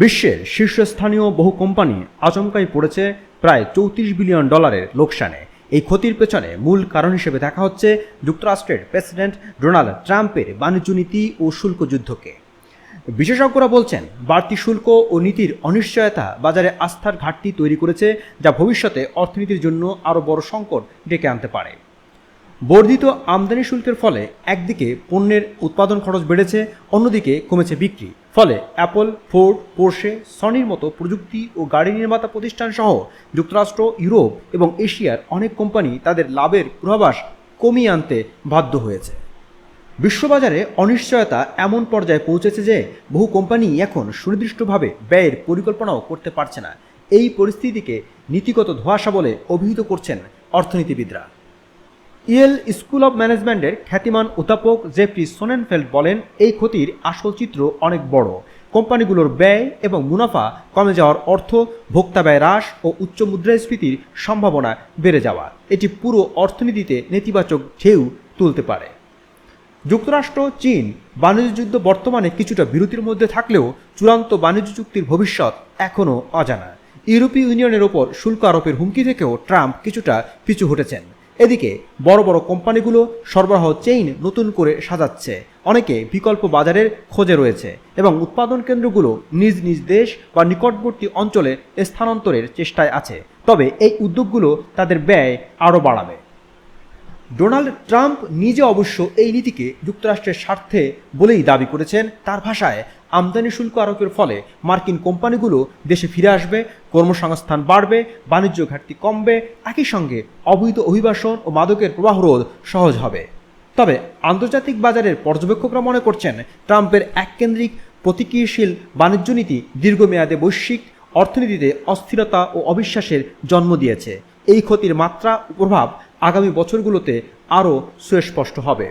বিশ্বের শীর্ষস্থানীয় বহু কোম্পানি আচমকাই পড়েছে প্রায় চৌত্রিশ বিলিয়ন ডলারের লোকসানে। এই ক্ষতির পেছনে মূল কারণ হিসেবে দেখা হচ্ছে যুক্তরাষ্ট্রের প্রেসিডেন্ট ডোনাল্ড ট্রাম্পের বাণিজ্য নীতি ও শুল্ক যুদ্ধকে। বিশেষজ্ঞরা বলছেন, বাড়তি শুল্ক ও নীতির অনিশ্চয়তা বাজারে আস্থার ঘাটতি তৈরি করেছে যা ভবিষ্যতে অর্থনীতির জন্য আরও বড় সংকট ডেকে আনতে পারে। বর্ধিত আমদানি শুল্কের ফলে একদিকে পণ্যের উৎপাদন খরচ বেড়েছে, অন্যদিকে কমেছে বিক্রি। ফলে অ্যাপল, ফোর্ড, পোর্শে, সনির মতো প্রযুক্তি ও গাড়ি নির্মাতা প্রতিষ্ঠান সহ যুক্তরাষ্ট্র, ইউরোপ এবং এশিয়ার অনেক কোম্পানি তাদের লাভের পূর্বাভাস কমিয়ে আনতে বাধ্য হয়েছে। বিশ্ববাজারে অনিশ্চয়তা এমন পর্যায়ে পৌঁছেছে যে বহু কোম্পানি এখন সুনির্দিষ্টভাবে ব্যয়ের পরিকল্পনাও করতে পারছে না। এই পরিস্থিতিকে নীতিগত ধোঁয়াশা বলে অভিহিত করছেন অর্থনীতিবিদরা। ইয়েল স্কুল অব ম্যানেজমেন্টের খ্যাতিমান উত্তাপক জেফরি সোনেনফেল্ড বলেন, এই ক্ষতির আসল চিত্র অনেক বড়। কোম্পানিগুলোর ব্যয় এবং মুনাফা কমে যাওয়ার অর্থ ভোক্তা ব্যয় হ্রাস ও উচ্চ মুদ্রাস্ফীতির সম্ভাবনা বেড়ে যাওয়া। এটি পুরো অর্থনীতিতে নেতিবাচক ঢেউ তুলতে পারে। যুক্তরাষ্ট্র, চীন, বাণিজ্য যুদ্ধ বর্তমানে কিছুটা বিরতির মধ্যে থাকলেও চূড়ান্ত বাণিজ্য চুক্তির ভবিষ্যৎ এখনও অজানা। ইউরোপীয় ইউনিয়নের ওপর শুল্ক আরোপের হুমকি থেকেও ট্রাম্প কিছুটা পিছু হটেছেন। এদিকে বড় বড় কোম্পানিগুলো সরবরাহ চেইন নতুন করে সাজাচ্ছে। অনেকে বিকল্প বাজারের খোঁজে রয়েছে এবং উৎপাদন কেন্দ্রগুলো নিজ নিজ দেশ বা নিকটবর্তী অঞ্চলে স্থানান্তরের চেষ্টায় আছে। তবে এই উদ্যোগগুলো তাদের ব্যয় আরও বাড়াবে। ডোনাল্ড ট্রাম্প নিজে অবশ্য এই নীতিকে যুক্তরাষ্ট্রের স্বার্থে বলেই দাবি করেছেন। তার ভাষায়, আমদানি শুল্ক আরোপের ফলে মার্কিন কোম্পানিগুলো দেশে ফিরে আসবে, কর্মসংস্থান বাড়বে, বাণিজ্য ঘাটতি কমবে, একই সঙ্গে অবৈধ অভিবাসন ও মাদকের প্রবাহ রোধ সহজ হবে। তবে আন্তর্জাতিক বাজারের পর্যবেক্ষকরা মনে করছেন, ট্রাম্পের এককেন্দ্রিক প্রতিক্রিয়াশীল বাণিজ্য নীতি দীর্ঘমেয়াদে বৈশ্বিক অর্থনীতিতে অস্থিরতা ও অবিশ্বাসের জন্ম দিয়েছে। এই ক্ষতির মাত্রা ও প্রভাব আগামী বছরগুলোতে আরও সুস্পষ্ট হবে।